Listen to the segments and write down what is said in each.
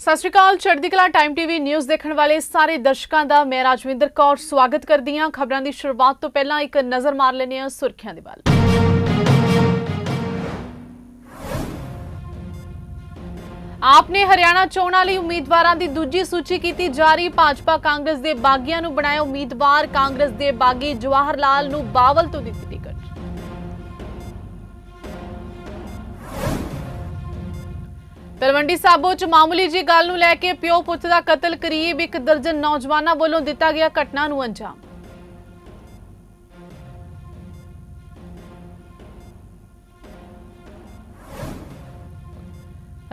ਸਤਿ ਸ਼੍ਰੀ ਅਕਾਲ, ਚੜ੍ਹਦੀ ਕਲਾ ਟਾਈਮ ਟੀਵੀ ਨਿਊਜ਼ ਦੇਖਣ ਵਾਲੇ ਸਾਰੇ ਦਰਸ਼ਕਾਂ ਦਾ ਮੈਂ ਰਾਜਵਿੰਦਰ ਕੌਰ ਸਵਾਗਤ ਕਰਦੀ ਹਾਂ। ਖਬਰਾਂ ਦੀ ਸ਼ੁਰੂਆਤ ਤੋਂ ਪਹਿਲਾਂ ਇੱਕ ਨਜ਼ਰ ਮਾਰ ਲੈਂਦੇ ਹਾਂ ਸੁਰਖੀਆਂ ਦੇ ਵੱਲ। ਆਪ ਨੇ ਹਰਿਆਣਾ ਚੋਣਾਂ ਲਈ ਉਮੀਦਵਾਰਾਂ ਦੀ ਦੂਜੀ ਸੂਚੀ ਕੀਤੀ ਜਾਰੀ। ਭਾਜਪਾ ਕਾਂਗਰਸ ਦੇ ਬਾਗੀਆਂ ਨੂੰ ਬਣਾਇਆ ਉਮੀਦਵਾਰ। ਕਾਂਗਰਸ ਦੇ ਬਾਗੀ ਜਵਾਹਰ ਲਾਲ ਨੂੰ ਬਾਵਲ ਤੋਂ ਦਿੱਤੀ ਤਲਵੰਡੀ ਸਾਬੋ ਚ ਮਾਮੂਲੀ ਜੀ ਗੱਲ ਨੂੰ ਲੈ ਕੇ ਪਿਓ ਪੁੱਤ ਦਾ ਕਤਲ ਕਰੀਬ ਇੱਕ ਦਰਜਨ ਨੌਜਵਾਨਾਂ ਵੱਲੋਂ ਦਿੱਤਾ ਗਿਆ ਘਟਨਾ ਨੂੰ ਅੰਜਾਮ।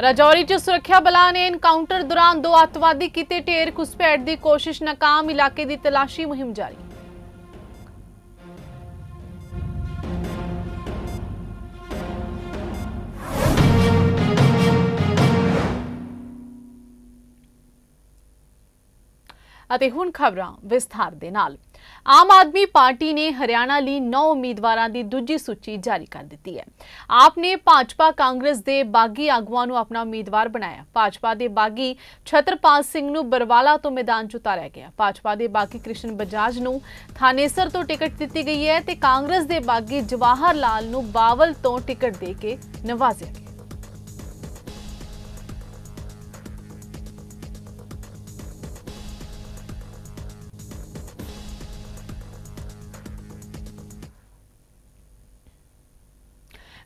ਰਾਜੌਰੀ ਚ ਸੁਰੱਖਿਆ ਬਲਾਂ ਨੇ ਐਨਕਾਊਂਟਰ ਦੌਰਾਨ ਦੋ ਅੱਤਵਾਦੀ ਕੀਤੇ ਢੇਰ ਘੁਸਪੈਠ ਦੀ ਕੋਸ਼ਿਸ਼ ਨਾਕਾਮ ਇਲਾਕੇ ਦੀ ਤਲਾਸ਼ੀ ਮੁਹਿੰਮ ਜਾਰੀ। ਅਤੇ ਹੁਣ ਖਬਰਾਂ ਵਿਸਥਾਰ ਦੇ ਨਾਲ। ਆਮ ਆਦਮੀ ਪਾਰਟੀ ਨੇ ਹਰਿਆਣਾ ਲਈ 9 ਉਮੀਦਵਾਰਾਂ ਦੀ ਦੂਜੀ ਸੂਚੀ ਜਾਰੀ ਕਰ ਦਿੱਤੀ ਹੈ। ਆਪ ਨੇ ਭਾਜਪਾ ਕਾਂਗਰਸ ਦੇ ਬਾਗੀ ਆਗੂਆਂ ਨੂੰ ਆਪਣਾ ਉਮੀਦਵਾਰ ਬਣਾਇਆ। ਭਾਜਪਾ ਦੇ ਬਾਗੀ ਛਤਰਪਾਲ ਸਿੰਘ ਨੂੰ ਬਰਵਾਲਾ ਤੋਂ ਮੈਦਾਨ 'ਚ ਉਤਾਰਿਆ ਗਿਆ। ਭਾਜਪਾ ਦੇ ਬਾਗੀ ਕ੍ਰਿਸ਼ਨ ਬਜਾਜ ਨੂੰ ਥਾਨੇਸਰ ਤੋਂ ਟਿਕਟ ਦਿੱਤੀ ਗਈ ਹੈ ਤੇ ਕਾਂਗਰਸ ਦੇ ਬਾਗੀ ਜਵਾਹਰ ਲਾਲ ਨੂੰ ਬਾਵਲ ਤੋਂ ਟਿਕਟ ਦੇ ਕੇ ਨਵਾਜ਼ਿਆ ਗਿਆ।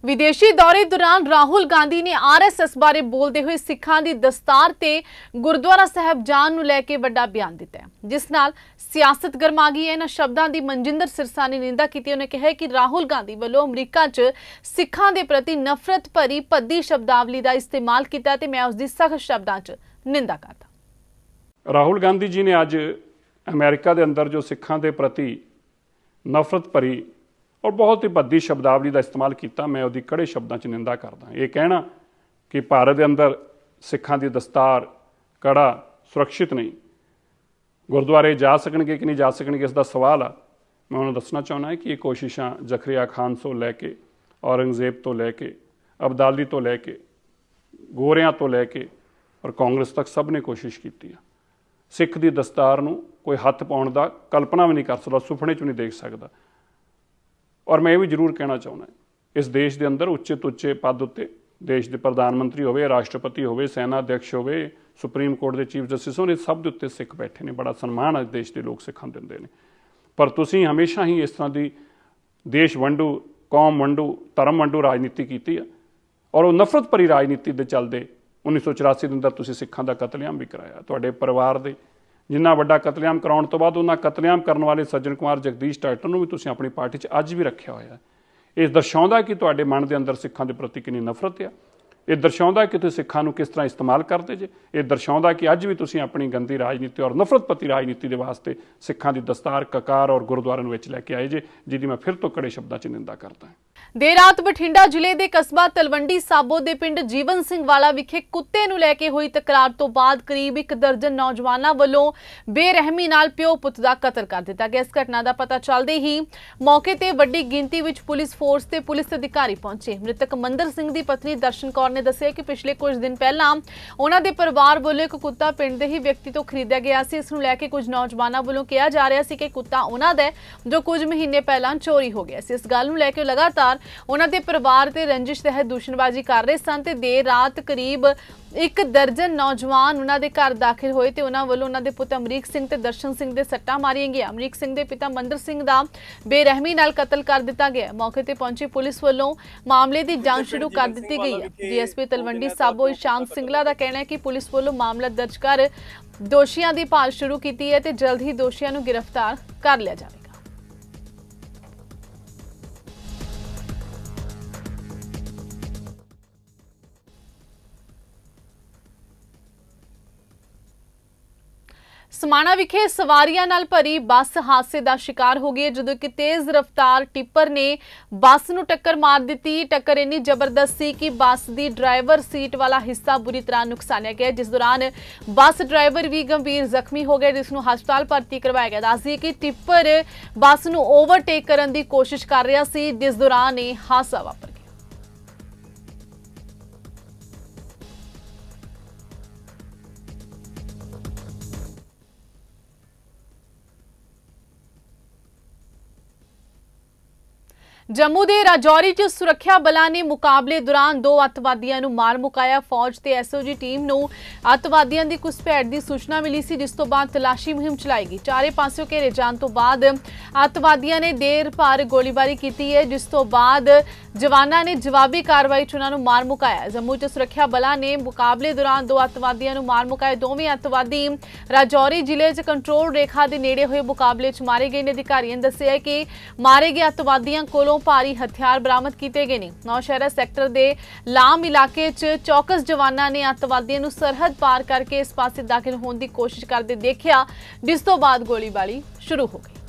ਵਿਦੇਸ਼ੀ ਦੌਰੇ ਦੌਰਾਨ ਰਾਹੁਲ ਗਾਂਧੀ ਨੇ ਆਰਐਸਐਸ ਬਾਰੇ ਬੋਲਦੇ ਹੋਏ ਸਿੱਖਾਂ ਦੀ ਦਸਤਾਰ ਤੇ ਗੁਰਦੁਆਰਾ ਸਾਹਿਬ ਜਾਣ ਨੂੰ ਲੈ ਕੇ ਵੱਡਾ ਬਿਆਨ ਦਿੱਤਾ ਜਿਸ ਨਾਲ ਸਿਆਸਤ ਗਰਮਾ ਗਈ ਹੈ। ਇਹਨਾਂ ਸ਼ਬਦਾਂ ਦੀ ਮਨਜਿੰਦਰ ਸਿਰਸਾ ਨੇ ਨਿੰਦਾ ਕੀਤੀ। ਉਹਨੇ ਕਿਹਾ ਕਿ ਰਾਹੁਲ ਗਾਂਧੀ ਵੱਲੋਂ ਅਮਰੀਕਾ 'ਚ ਸਿੱਖਾਂ ਦੇ ਪ੍ਰਤੀ ਨਫ਼ਰਤ ਭਰੀ ਭੱਦੀ ਸ਼ਬਦਾਵਲੀ ਦਾ ਇਸਤੇਮਾਲ ਕੀਤਾ ਤੇ ਮੈਂ ਉਸ ਦੀ ਸਖਤ ਸ਼ਬਦਾਂ 'ਚ ਨਿੰਦਾ ਕਰਦਾ ਰਾਹੁਲ ਗਾਂਧੀ ਜੀ ਨੇ ਅੱਜ ਅਮਰੀਕਾ ਦੇ ਅੰਦਰ ਜੋ ਸਿੱਖਾਂ ਦੇ ਪ੍ਰਤੀ ਨਫ਼ਰਤ ਭਰੀ ਔਰ ਬਹੁਤ ਹੀ ਭੱਦੀ ਸ਼ਬਦਾਵਲੀ ਦਾ ਇਸਤੇਮਾਲ ਕੀਤਾ, ਮੈਂ ਉਹਦੀ ਕੜੇ ਸ਼ਬਦਾਂ 'ਚ ਨਿੰਦਾ ਕਰਦਾ। ਇਹ ਕਹਿਣਾ ਕਿ ਭਾਰਤ ਦੇ ਅੰਦਰ ਸਿੱਖਾਂ ਦੀ ਦਸਤਾਰ, ਕੜਾ ਸੁਰੱਖਿਅਤ ਨਹੀਂ। ਗੁਰਦੁਆਰੇ ਜਾ ਸਕਣਗੇ ਕਿ ਨਹੀਂ ਜਾ ਸਕਣਗੇ, ਇਸ ਦਾ ਸਵਾਲ ਆ। ਮੈਂ ਉਹਨਾਂ ਨੂੰ ਦੱਸਣਾ ਚਾਹੁੰਦਾ ਕਿ ਇਹ ਕੋਸ਼ਿਸ਼ਾਂ ਜ਼ਖਰੀਆ ਖਾਨ ਤੋਂ ਲੈ ਕੇ, ਔਰੰਗਜ਼ੇਬ ਤੋਂ ਲੈ ਕੇ, ਅਬਦਾਲੀ ਤੋਂ ਲੈ ਕੇ, ਗੋਰਿਆਂ ਤੋਂ ਲੈ ਕੇ ਔਰ ਕਾਂਗਰਸ ਤੱਕ ਸਭ ਨੇ ਕੋਸ਼ਿਸ਼ ਕੀਤੀ ਆ। ਸਿੱਖ ਦੀ ਦਸਤਾਰ ਨੂੰ ਕੋਈ ਹੱਥ ਪਾਉਣ ਦਾ ਕਲਪਨਾ ਵੀ ਨਹੀਂ ਕਰ ਸਕਦਾ, ਸੁਪਨੇ 'ਚ ਵੀ ਨਹੀਂ ਦੇਖ ਸਕਦਾ। ਔਰ ਮੈਂ ਇਹ ਵੀ ਜ਼ਰੂਰ ਕਹਿਣਾ ਚਾਹੁੰਦਾ ਇਸ ਦੇਸ਼ ਦੇ ਅੰਦਰ ਉੱਚੇ ਤੋਂ ਉੱਚੇ ਪਦ ਉੱਤੇ ਦੇਸ਼ ਦੇ ਪ੍ਰਧਾਨ ਮੰਤਰੀ ਹੋਵੇ, ਰਾਸ਼ਟਰਪਤੀ ਹੋਵੇ, ਸੈਨਾ ਅਧਿਕਸ਼ ਹੋਵੇ, ਸੁਪਰੀਮ ਕੋਰਟ ਦੇ ਚੀਫ ਜਸਟਿਸ ਹੋਣ, ਇਹ ਸਭ ਦੇ ਉੱਤੇ ਸਿੱਖ ਬੈਠੇ ਨੇ, ਬੜਾ ਸਨਮਾਨ ਅੱਜ ਦੇਸ਼ ਦੇ ਲੋਕ ਸਿੱਖਾਂ ਨੂੰ ਦਿੰਦੇ ਨੇ। ਪਰ ਤੁਸੀਂ ਹਮੇਸ਼ਾ ਹੀ ਇਸ ਤਰ੍ਹਾਂ ਦੀ ਦੇਸ਼ ਵੰਡੂ, ਕੌਮ ਵੰਡੂ, ਧਰਮ ਵੰਡੂ ਰਾਜਨੀਤੀ ਕੀਤੀ ਆ ਔਰ ਉਹ ਨਫ਼ਰਤ ਭਰੀ ਰਾਜਨੀਤੀ ਦੇ ਚੱਲਦੇ 1984 ਦੇ ਅੰਦਰ ਤੁਸੀਂ ਸਿੱਖਾਂ ਦਾ ਕਤਲੇਆਮ ਵੀ ਕਰਾਇਆ, ਤੁਹਾਡੇ ਪਰਿਵਾਰ ਦੇ ਜਿੰਨਾ ਵੱਡਾ ਕਤਲੇਆਮ ਕਰਾਉਣ ਤੋਂ ਬਾਅਦ ਉਹਨਾਂ ਕਤਲੇਆਮ ਕਰਨ ਵਾਲੇ ਸੱਜਣ ਕੁਮਾਰ ਜਗਦੀਸ਼ ਟਾਈਟਨ ਨੂੰ ਵੀ ਤੁਸੀਂ ਆਪਣੀ ਪਾਰਟੀ 'ਚ ਅੱਜ ਵੀ ਰੱਖਿਆ ਹੋਇਆ ਹੈ। ਇਹ ਦਰਸਾਉਂਦਾ ਕਿ ਤੁਹਾਡੇ ਮਨ ਦੇ ਅੰਦਰ ਸਿੱਖਾਂ ਦੇ ਪ੍ਰਤੀ ਕਿੰਨੀ ਨਫ਼ਰਤ ਹੈ ਇਹ ਦਰਸਾਉਂਦਾ ਕਿ ਤੁਸੀਂ ਸਿੱਖਾਂ ਨੂੰ ਕਿਸ ਤਰ੍ਹਾਂ ਇਸਤੇਮਾਲ ਕਰਦੇ ਜੇ। ਇਹ ਦਰਸਾਉਂਦਾ ਕਿ ਅੱਜ ਵੀ ਤੁਸੀਂ ਆਪਣੀ ਗੰਦੀ ਰਾਜਨੀਤੀ ਔਰ ਨਫ਼ਰਤਪਤੀ ਰਾਜਨੀਤੀ ਦੇ ਵਾਸਤੇ ਸਿੱਖਾਂ ਦੀ ਦਸਤਾਰ, ਕਕਾਰ ਔਰ ਗੁਰਦੁਆਰਿਆਂ ਨੂੰ ਵਿੱਚ ਲੈ ਕੇ ਆਏ ਜੇ, ਜਿਹਦੀ ਮੈਂ ਫਿਰ ਤੋਂ ਕੜੇ ਸ਼ਬਦਾਂ 'ਚ ਨਿੰਦਾ ਕਰਦਾ ਹਾਂ। ਦੇਰ ਰਾਤ ਬਠਿੰਡਾ ਜ਼ਿਲ੍ਹੇ ਦੇ ਕਸਬਾ ਤਲਵੰਡੀ ਸਾਬੋ ਦੇ ਪਿੰਡ ਜੀਵਨ ਸਿੰਘ ਵਾਲਾ ਵਿਖੇ ਕੁੱਤੇ ਨੂੰ ਲੈ ਕੇ ਹੋਈ ਤਕਰਾਰ ਤੋਂ ਬਾਅਦ ਕਰੀਬ ਇੱਕ ਦਰਜਨ ਨੌਜਵਾਨਾਂ ਵੱਲੋਂ ਬੇਰਹਿਮੀ ਨਾਲ ਪਿਓ ਪੁੱਤ ਦਾ ਕਤਲ ਕਰ ਦਿੱਤਾ ਗਿਆ। ਇਸ ਘਟਨਾ ਦਾ ਪਤਾ ਚੱਲਦੇ ਹੀ ਮੌਕੇ ਤੇ ਵੱਡੀ ਗਿਣਤੀ ਵਿੱਚ ਪੁਲਿਸ ਫੋਰਸ ਤੇ ਪੁਲਿਸ ਅਧਿਕਾਰੀ ਪਹੁੰਚੇ। ਮ੍ਰਿਤਕ ਮੰਦਰ ਸਿੰਘ ਦੀ ਪਤਨੀ ਦਰਸ਼ਨ ਕੌਰ ਨੇ ਦੱਸਿਆ ਕਿ ਪਿਛਲੇ ਕੁਝ ਦਿਨ ਪਹਿਲਾਂ ਉਹਨਾਂ ਦੇ ਪਰਿਵਾਰ ਵੱਲੋਂ ਇੱਕ ਕੁੱਤਾ ਪਿੰਡ ਦੇ ਹੀ ਵਿਅਕਤੀ ਤੋਂ ਖਰੀਦਿਆ ਗਿਆ ਸੀ। ਇਸ ਨੂੰ ਲੈ ਕੇ ਕੁਝ ਨੌਜਵਾਨਾਂ ਵੱਲੋਂ ਕਿਹਾ ਜਾ ਰਿਹਾ ਸੀ ਕਿ ਕੁੱਤਾ ਉਹਨਾਂ ਦਾ ਜੋ ਕੁਝ ਮਹੀਨੇ ਪਹਿਲਾਂ ਚੋਰੀ ਹੋ ਗਿਆ ਸੀ। ਇਸ ਗੱਲ ਨੂੰ ਲੈ ਕੇ ਲਗਾਤਾਰ ਉਹਨਾਂ ਦੇ ਪਰਿਵਾਰ ਤੇ ਰੰਜਿਸ਼ ਤਹਿਤ ਦੂਸ਼ਣਬਾਜ਼ੀ ਕਰ ਰਹੇ ਸਨ ਤੇ ਦੇਰ ਰਾਤ ਕਰੀਬ ਇੱਕ ਦਰਜਨ ਨੌਜਵਾਨ ਉਹਨਾਂ ਦੇ ਘਰ ਦਾਖਲ ਹੋਏ ਤੇ ਉਹਨਾਂ ਵੱਲੋਂ ਉਹਨਾਂ ਦੇ ਪੁੱਤ ਅਮਰੀਕ ਸਿੰਘ ਤੇ ਦਰਸ਼ਨ ਸਿੰਘ ਦੇ ਸੱਟਾਂ ਮਾਰੀਆਂ ਗਈਆਂ। ਅਮਰੀਕ ਸਿੰਘ ਦੇ ਪਿਤਾ ਮੰਦਰ ਸਿੰਘ ਦਾ ਬੇਰਹਿਮੀ ਨਾਲ ਕਤਲ ਕਰ ਦਿੱਤਾ ਗਿਆ। ਮੌਕੇ ਤੇ ਪਹੁੰਚੀ ਪੁਲਿਸ ਵੱਲੋਂ ਮਾਮਲੇ ਦੀ ਜਾਂਚ ਸ਼ੁਰੂ ਕਰ ਦਿੱਤੀ ਗਈ ਹੈ। ਡੀਐਸਪੀ ਤਲਵੰਡੀ ਸਾਬੋ ਇਸ਼ਾਨ ਸਿੰਗਲਾ ਦਾ ਕਹਿਣਾ ਹੈ ਕਿ ਪੁਲਿਸ ਵੱਲੋਂ ਮਾਮਲਾ ਦਰਜ ਕਰ ਦੋਸ਼ੀਆਂ ਦੀ ਭਾਲ ਸ਼ੁਰੂ ਕੀਤੀ ਹੈ ਤੇ ਜਲਦ ਹੀ ਦੋਸ਼ੀਆਂ ਨੂੰ ਗ੍ਰਿਫਤਾਰ ਕਰ ਲਿਆ ਜਾਵੇਗਾ ਸਮਾਣਾ ਵਿਖੇ ਸਵਾਰੀਆਂ ਨਾਲ ਭਰੀ ਬੱਸ ਹਾਦਸੇ ਦਾ ਸ਼ਿਕਾਰ ਹੋ ਗਈ ਹੈ, ਜਦੋਂ ਕਿ ਤੇਜ਼ ਰਫ਼ਤਾਰ ਟਿੱਪਰ ਨੇ ਬੱਸ ਨੂੰ ਟੱਕਰ ਮਾਰ ਦਿੱਤੀ। ਟੱਕਰ ਇੰਨੀ ਜ਼ਬਰਦਸਤ ਸੀ ਕਿ ਬੱਸ ਦੀ ਡਰਾਈਵਰ ਸੀਟ ਵਾਲਾ ਹਿੱਸਾ ਬੁਰੀ ਤਰ੍ਹਾਂ ਨੁਕਸਾਨਿਆ ਗਿਆ। ਜਿਸ ਦੌਰਾਨ ਬੱਸ ਡਰਾਈਵਰ ਵੀ ਗੰਭੀਰ ਜ਼ਖਮੀ ਹੋ ਗਿਆ ਜਿਸ ਨੂੰ ਹਸਪਤਾਲ ਭਰਤੀ ਕਰਵਾਇਆ ਗਿਆ। ਦੱਸਦੀ ਕਿ ਟਿੱਪਰ ਬੱਸ ਨੂੰ ਓਵਰਟੇਕ ਕਰਨ ਦੀ ਕੋਸ਼ਿਸ਼ ਕਰ ਰਿਹਾ ਸੀ, ਜਿਸ ਦੌਰਾਨ ਇਹ ਹਾਦਸਾ ਵਾਪਰ ਜੰਮੂ ਦੇ ਰਾਜੌਰੀ 'ਚ ਸੁਰੱਖਿਆ ਬਲਾਂ ਨੇ ਮੁਕਾਬਲੇ ਦੌਰਾਨ ਦੋ ਅੱਤਵਾਦੀਆਂ ਨੂੰ ਮਾਰ ਮੁਕਾਇਆ ਫੌਜ ਤੇ ਐਸਓਜੀ ਟੀਮ ਨੂੰ। ਅੱਤਵਾਦੀਆਂ ਦੀ ਘੁਸਪੈਠ ਦੀ ਸੂਚਨਾ ਮਿਲੀ ਸੀ, ਜਿਸ ਤੋਂ ਬਾਅਦ ਤਲਾਸ਼ੀ ਮੁਹਿੰਮ ਚਲਾਈ ਗਈ। ਚਾਰੇ ਪਾਸਿਓਂ ਘੇਰੇ ਜਾਣ ਤੋਂ ਬਾਅਦ ਅੱਤਵਾਦੀਆਂ ਨੇ ਦੇਰ ਭਰ ਗੋਲੀਬਾਰੀ ਕੀਤੀ ਹੈ, ਜਿਸ ਤੋਂ ਬਾਅਦ ਜਵਾਨਾਂ ਨੇ ਜਵਾਬੀ ਕਾਰਵਾਈ 'ਚ ਉਹਨਾਂ ਨੂੰ ਮਾਰ ਮੁਕਾਇਆ। ਜੰਮੂ 'ਚ ਸੁਰੱਖਿਆ ਬਲਾਂ ਨੇ ਮੁਕਾਬਲੇ ਦੌਰਾਨ ਦੋ ਅੱਤਵਾਦੀਆਂ ਨੂੰ ਮਾਰ ਮੁਕਾਇਆ ਦੋਵੇਂ ਅੱਤਵਾਦੀ ਰਾਜੌਰੀ ਜ਼ਿਲ੍ਹੇ 'ਚ ਕੰਟਰੋਲ ਰੇਖਾ ਦੇ ਨੇੜੇ ਹੋਏ ਮੁਕਾਬਲੇ 'ਚ ਮਾਰੇ ਗਏ ਨੇ। ਅਧਿਕਾਰੀਆਂ ਨੇ ਦੱਸਿਆ ਕਿ ਮਾਰੇ ਗਏ ਅੱਤਵਾਦੀਆਂ ਕੋਲੋਂ ਭਾਰੀ ਹਥਿਆਰ ਬਰਾਮਦ ਕੀਤੇ ਗਏ ਨੇ। ਨੌਸ਼ਹਿਰਾ ਸੈਕਟਰ ਦੇ ਲਾਮ ਇਲਾਕੇ 'ਚ ਚੌਕਸ ਜਵਾਨਾਂ ਨੇ ਅੱਤਵਾਦੀਆਂ ਨੂੰ ਸਰਹੱਦ ਪਾਰ ਕਰਕੇ ਇਸ ਪਾਸੇ ਦਾਖਲ ਹੋਣ ਦੀ ਕੋਸ਼ਿਸ਼ ਕਰਦੇ ਦੇਖਿਆ, ਜਿਸ ਤੋਂ ਬਾਅਦ ਗੋਲੀਬਾਰੀ ਸ਼ੁਰੂ ਹੋ ਗਈ।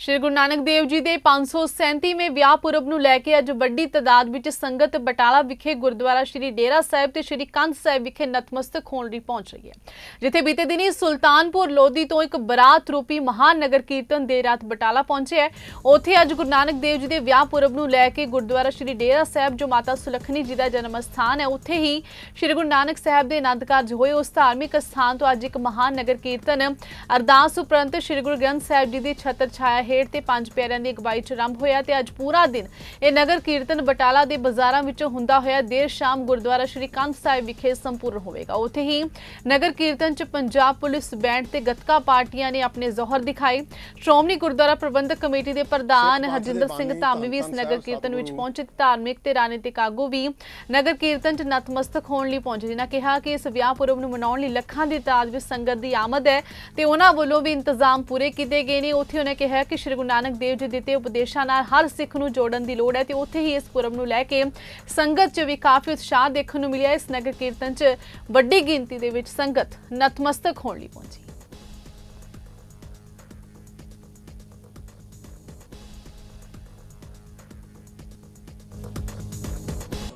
ਸ਼੍ਰੀ ਗੁਰੂ ਨਾਨਕ ਦੇਵ ਜੀ ਦੇ 537ਵੇਂ ਵਿਆਹ ਪੁਰਬ ਨੂੰ ਲੈ ਕੇ ਅੱਜ ਵੱਡੀ ਤਾਦਾਦ ਵਿੱਚ ਸੰਗਤ ਬਟਾਲਾ ਵਿਖੇ ਗੁਰਦੁਆਰਾ ਸ਼੍ਰੀ ਡੇਰਾ ਸਾਹਿਬ ਤੇ ਸ਼੍ਰੀ ਕੰਧ ਸਾਹਿਬ ਵਿਖੇ ਨਤਮਸਤਕ ਹੋਣ ਲਈ ਪਹੁੰਚ ਰਹੀ ਹੈ। ਜਿੱਥੇ ਬੀਤੇ ਦਿਨੀ ਸੁਲਤਾਨਪੁਰ ਲੋਧੀ ਤੋਂ ਇੱਕ ਬਰਾਤ ਰੂਪੀ ਮਹਾਨ ਨਗਰ ਕੀਰਤਨ ਦੇ ਰਾਤ ਬਟਾਲਾ ਪਹੁੰਚਿਆ ਹੈ। ਉੱਥੇ ਅੱਜ ਗੁਰੂ ਨਾਨਕ ਦੇਵ ਜੀ ਦੇ ਵਿਆਹ ਪੁਰਬ ਨੂੰ ਲੈ ਕੇ ਗੁਰਦੁਆਰਾ ਸ਼੍ਰੀ ਡੇਰਾ ਸਾਹਿਬ, ਜੋ ਮਾਤਾ ਸੁਲੱਖਣੀ ਜੀ ਦਾ ਜਨਮ ਸਥਾਨ ਹੈ, ਉੱਥੇ ਹੀ ਸ਼੍ਰੀ ਗੁਰੂ ਨਾਨਕ ਸਾਹਿਬ ਦੇ ਆਨੰਦ ਕਾਰਜ ਹੋਏ। ਉਸ ਧਾਰਮਿਕ ਸਥਾਨ ਤੋਂ ਅੱਜ ਇੱਕ ਮਹਾਨ ਨਗਰ ਕੀਰਤਨ ਅਰਦਾਸ ਉਪਰੰਤ ਸ਼੍ਰੀ ਗੁਰੂ ਗ੍ਰੰਥ ਸਾਹਿਬ ਜੀ ਦੀ ਛਤਰ ਛਾਇਆ ਹੇਠ ਤੇ ਪੰਜ ਪਿਆਰਿਆਂ ਦੀ ਅਗਵਾਈ ਚ ਆਰੰਭ ਹੋਇਆ ਤੇ ਅੱਜ ਪੂਰਾ ਦਿਨ ਇਹ ਨਗਰ ਕੀਰਤਨ ਬਟਾਲਾ ਦੇ ਬਾਜ਼ਾਰਾਂ ਵਿੱਚੋਂ ਹੁੰਦਾ ਹੋਇਆ ਦੇਰ ਸ਼ਾਮ ਗੁਰਦੁਆਰਾ ਸ਼੍ਰੀ ਕੰਧ ਸਾਹਿਬ ਵਿਖੇ ਸੰਪੂਰਨ ਹੋਵੇਗਾ। ਉੱਥੇ ਹੀ ਨਗਰ ਕੀਰਤਨ ਚ ਪੰਜਾਬ ਪੁਲਿਸ ਬੈਂਡ ਤੇ ਗੱਤਕਾ ਪਾਰਟੀਆਂ ਨੇ ਆਪਣੇ ਜ਼ੋਹਰ ਦਿਖਾਏ। ਸ਼੍ਰੋਮਣੀ ਗੁਰਦੁਆਰਾ ਪ੍ਰਬੰਧਕ ਕਮੇਟੀ ਦੇ ਪ੍ਰਧਾਨ ਹਰਜਿੰਦਰ ਸਿੰਘ ਧਾਮੀ ਵੀ ਇਸ ਨਗਰ ਕੀਰਤਨ ਵਿੱਚ ਪਹੁੰਚੇ। ਤੇ ਧਾਰਮਿਕ ਤੇ ਰਾਜਨੀਤਿਕ ਆਗੂ ਵੀ ਨਗਰ ਕੀਰਤਨ ਚ ਨਤਮਸਤਕ ਹੋਣ ਲਈ ਪਹੁੰਚੇ ਜਿਨ੍ਹਾਂ ਕਿਹਾ ਕਿ ਇਸ ਵਿਆਹ ਪੁਰਬ ਨੂੰ ਮਨਾਉਣ ਲਈ ਲੱਖਾਂ ਦੀ ਤਾਦਾਦ ਵਿੱਚ ਸੰਗਤ ਦੀ ਆਮਦ ਹੈ ਤੇ ਉਹਨਾਂ ਵੱਲੋਂ ਵੀ ਇੰਤਜ਼ਾਮ ਪੂਰੇ ਕੀਤੇ ਗਏ ਨੇ। ਉੱਥੇ ਉਹਨੇ ਕਿਹਾ ਕਿ ਸ਼੍ਰੀ ਗੁਰੂ ਨਾਨਕ ਦੇਵ ਜੀ ਦਿੱਤੇ ਉਪਦੇਸ਼ਾਂ ਨਾਲ ਹਰ ਸਿੱਖ ਨੂੰ ਜੋੜਨ ਦੀ ਲੋੜ ਹੈ ਤੇ ਉੱਥੇ ਹੀ ਇਸ ਪੁਰਬ ਨੂੰ ਲੈ ਕੇ ਸੰਗਤ 'ਚ ਵੀ ਕਾਫੀ ਉਤਸ਼ਾਹ ਦੇਖਣ ਨੂੰ ਮਿਲਿਆ। ਇਸ ਨਗਰ ਕੀਰਤਨ 'ਚ ਵੱਡੀ ਗਿਣਤੀ ਦੇ ਵਿੱਚ ਸੰਗਤ ਨਤਮਸਤਕ ਹੋਣ ਲਈ ਪਹੁੰਚੀ।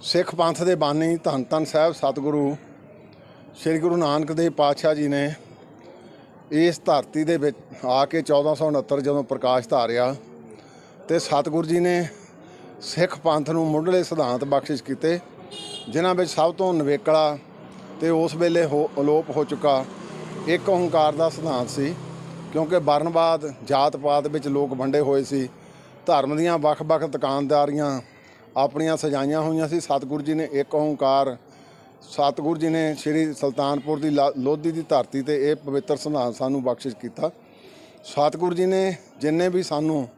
ਸਿੱਖ ਪੰਥ ਦੇ ਬਾਨੀ ਧੰਨ ਧੰਨ ਸਾਹਿਬ ਸਤਿਗੁਰੂ, ਸ੍ਰੀ ਗੁਰੂ ਨਾਨਕ ਦੇਵ ਪਾਤਸ਼ਾਹ ਜੀ ਨੇ ਇਸ ਧਰਤੀ ਦੇ ਵਿੱਚ ਆ ਕੇ 1469 ਜਦੋਂ ਪ੍ਰਕਾਸ਼ ਧਾਰਿਆ ਤੇ ਸਤਿਗੁਰੂ ਜੀ ਨੇ ਸਿੱਖ ਪੰਥ ਨੂੰ ਮੁੱਢਲੇ ਸਿਧਾਂਤ ਬਖਸ਼ਿਸ਼ ਕੀਤੇ, ਜਿਨ੍ਹਾਂ ਵਿੱਚ ਸਭ ਤੋਂ ਨਵੇਕਲਾ ਤੇ ਉਸ ਵੇਲੇ ਹੋ, ਅਲੋਪ ਹੋ ਚੁੱਕਾ ਇੱਕ ਓੰਕਾਰ ਦਾ ਸਿਧਾਂਤ ਸੀ, ਕਿਉਂਕਿ ਵਰਨਵਾਦ ਜਾਤ ਪਾਤ ਵਿੱਚ ਲੋਕ ਵੰਡੇ ਹੋਏ ਸੀ, ਧਰਮ ਦੀਆਂ ਵੱਖ-ਵੱਖ ਦੁਕਾਨਦਾਰੀਆਂ ਆਪਣੀਆਂ ਸਜਾਈਆਂ ਹੋਈਆਂ ਸੀ, ਸਤਿਗੁਰੂ ਜੀ ਨੇ ਇੱਕ ਓੰਕਾਰ ਸਤਿਗੁਰੂ ਜੀ ਨੇ ਸ੍ਰੀ ਸੁਲਤਾਨਪੁਰ ਦੀ ਲਾ- ਲੋਧੀ ਦੀ ਧਰਤੀ ਤੇ ਇਹ ਪਵਿੱਤਰ ਸਿਧਾਂਤ ਸਾਨੂੰ ਬਖਸ਼ਿਸ਼ ਕੀਤਾ। ਸਤਿਗੁਰੂ ਜੀ ਨੇ ਜਿੰਨੇ ਵੀ ਸਾਨੂੰ